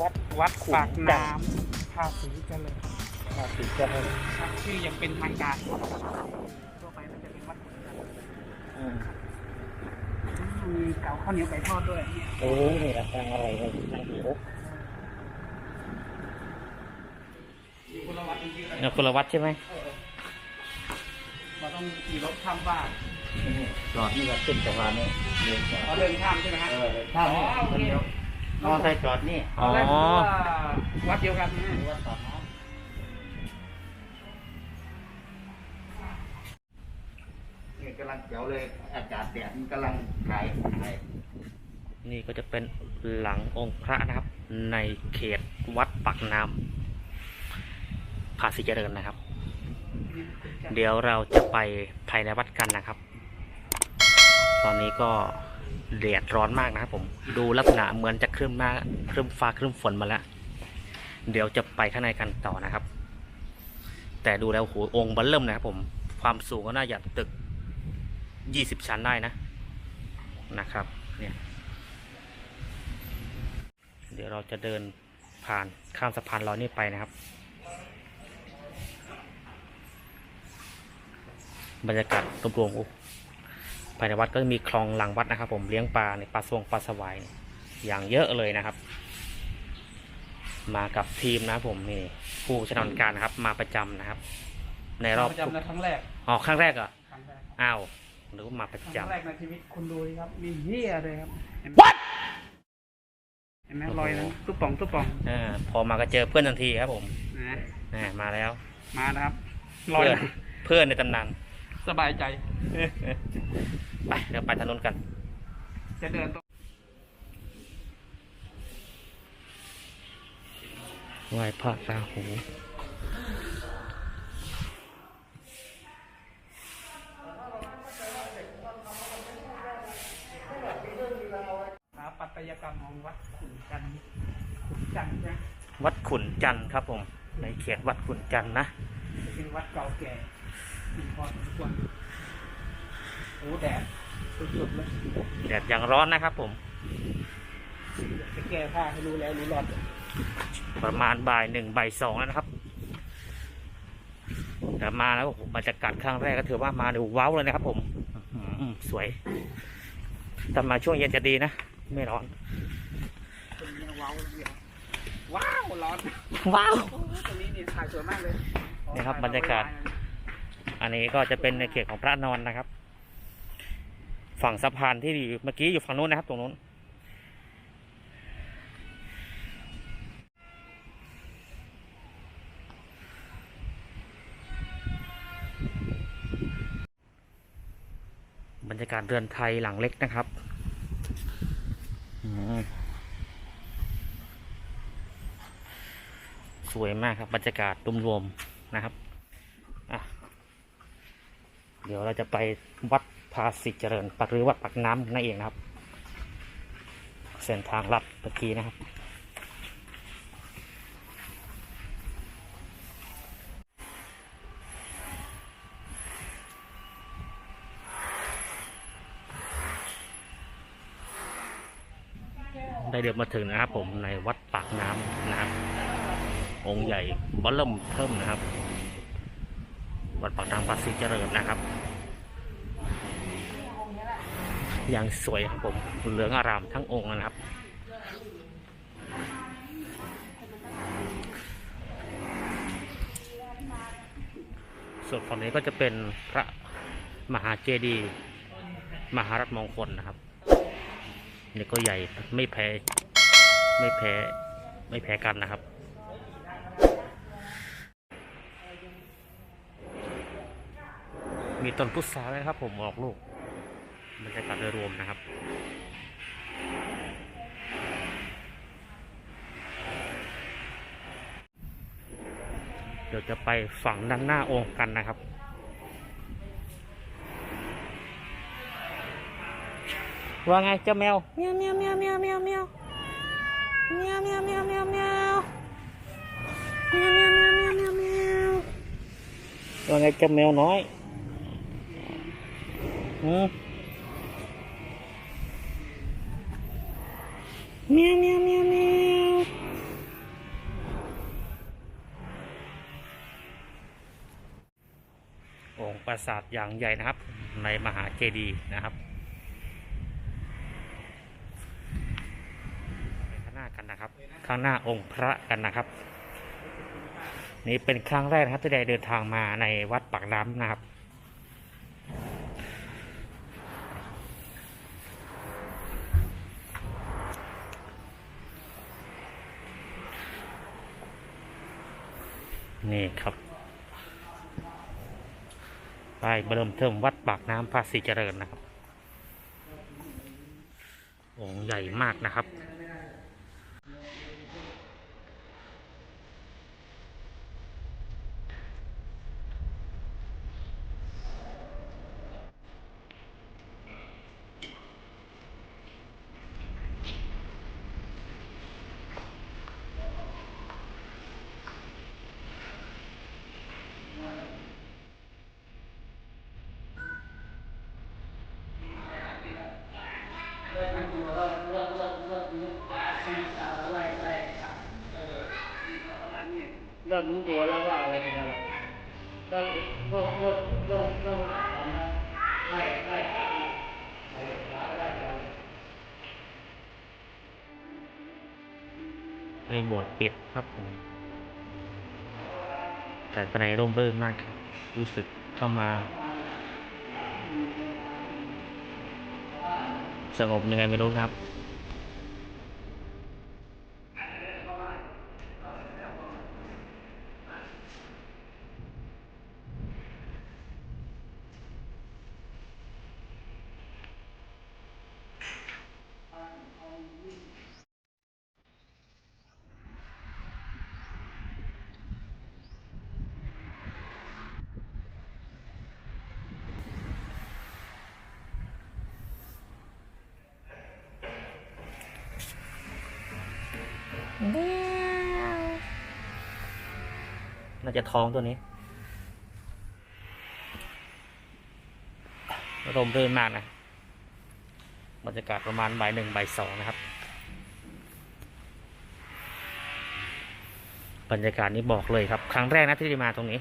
วัดวัดขุนปากจัน้นทร์ำภาษีเจริญภาษีเจริญครับชื่อยังเป็นทางการทั่วไปมันจะเป็นวัดขุนจันทร์อืมมีเก่าข้าวเหนียวไก่ทอดด้วยเนี่ยโอ้นี่ราคาอะไรเนี่ยนั่งหิวอยู่คนละวัดจริงๆเลยเนี่ยคนละวัดใช่ไหมเราต้องขี่รถข้ามบ้านจอดนี่ก็ขึ้นสะพานนี่เดินจอดเราเดินข้ามใช่ไหมฮะเออเดินข้ามนี่อ๋อโอเคคนเดียว มอไซค์จอดนี่ตอนแรกคิดว่าวัดเดียวกันนะวัดปากน้ำนี่กำลังเจ๋วเลย อากาศแดดมันกำลังขายขายนี่ก็จะเป็นหลังองค์พระนะครับ ในเขตวัดปักน้ำภาษีเจริญนะครับ เดี๋ยวเราจะไปภายในวัดกันนะครับ ตอนนี้ก็ แดดร้อนมากนะครับผมดูลักษณะเหมือนจะครึ้มมาครึ้มฟ้าครึ้มฝนมาแล้วเดี๋ยวจะไปข้างในกันต่อนะครับ แต่ดูแล้วโหองค์บัลเริ่มนะครับผมความสูงก็น่าจะตึก 20 ชั้นได้นะนะครับเนี่ยเดี๋ยวเราจะเดินผ่านข้ามสะพานลอยนี่ไปนะครับ บรรยากาศรวมๆโอ้ ภายในวัดก็จะมีคลองหลังวัดนะครับ ผมเลี้ยงปลาในปลาสวงปลาสวายเนี่ยอย่างเยอะเลยนะครับ มากับทีมนะครับผมนี่ผู้ชำนาญการนะครับ มาประจำนะครับ ในรอบประจำในครั้งแรกอ๋อครั้งแรกเหรอครั้งแรกอ้าวหรือว่ามาประครั้งจำแรกในชีวิตคุณดูดิครับมีเหี้ยเลยครับเห็นไหมเห็นไหมรอยนั้นตุ๊บป่องตุ๊บป่องเออพอมาก็เจอเพื่อนทันทีครับผมนะอ่ามาแล้ว มานะครับรอยเพื่อนนะเพื่อนในตำนาน สบายใจ ไปเดี๋ยวไปถนนกัน จะเดินตรงไหว้พระราหูสถาปัตยกรรมของวัดขุนจันทร์ขุนจันทร์ใช่ไหมวัดขุนจันทร์ครับผม ในเขตวัดขุนจันทร์นะจะเป็นวัดเก่าแก่ ที่พอสมควรโอ้แดดสุดๆเลยแดดยังร้อนนะครับผม จะแก้ผ้าให้รู้แล้วรู้รอดประมาณบ่ายหนึ่งบ่ายสองแล้วนะครับ แต่มาแล้วโอ้โหบรรยากาศครั้งแรกก็ถือว่ามาดูว้าวเลยนะครับ ผมอื้อหือสวยแต่มาช่วงเย็นจะดีนะ ไม่ร้อนตรงนี้ว้าวเดียวว้าวร้อนว้าวโอ้ตรงนี้นี่ถ่ายสวยมากเลยนี่ครับบรรยากาศ อันนี้ก็จะเป็นในเขตของพระนอนนะครับ ฝั่งสะพานที่อยู่เมื่อกี้อยู่ฝั่งนู้นนะครับ ตรงนู้น บรรยากาศเรือนไทยหลังเล็กนะครับสวยมากครับบรรยากาศรวมๆนะครับ เดี๋ยวเราจะไปวัดภาษีเจริญปักหรือวัดปักน้ำนั่นเองนะครับ เส้นทางลัดเมื่อกี้นะครับ ได้เดินมาถึงนะครับผมในวัดปากน้ำนะครับ องค์ใหญ่บอลเริ่มเพิ่มนะครับ วัดปากน้ำภาษีเจริญนะครับ อย่างสวยครับผมเหลืองอารามทั้งองค์นะครับ ส่วนฝั่งนี้ก็จะเป็นพระมหาเจดีย์มหารัตมงคลนะครับนี่ก็ใหญ่ไม่แพ้ไม่แพ้ไม่แพ้กันนะครับมีต้นพุทราด้วยครับผมออกลูก บรรยากาศโดยรวมนะครับเดี๋ยวจะไปฝั่งด้านหน้าองค์กันนะครับ ว่าไงเจ้าแมวเมียวเมียวเมียวเมียวเมียวเมียวเมียวเมียวเมียวเมียวเมียวเมียวเมียวเมียวเมียวเมียวเมียวว่าไงเจ้าแมวน้อยหืม เมียวเมียวเมียวเมียวองค์ปราสาทอย่างใหญ่นะครับ ในมหาเจดีย์นะครับข้างหน้ากันนะครับ ข้างหน้าองค์พระกันนะครับ นี่เป็นครั้งแรกนะครับที่ได้เดินทางมาในวัดปากน้ำนะครับ นี่ครับป้ายเริ่มเทิมวัดปากน้ำภาษีเจริญนะครับองค์ใหญ่มากนะครับ เริ่มรู้ตัวแล้วว่าอะไรเป็นอะไรเริ่มเริ่มเริ่มเริ่มเริ่มทำนะไล่ไล่ไล่ไล่ไล่ไล่ในบสถ์ปิดครับผมแต่ภายในร่มรื่นมาก รู้สึกเข้ามา สงบยังไงไม่รู้ครับ น่าจะท้องตัวนี้ร่มรื่นมากนะบรรยากาศประมาณบ่ายหนึ่งบ่ายสองนะครับ บรรยากาศนี้บอกเลยครับ ครั้งแรกนะที่ได้มาตรงนี้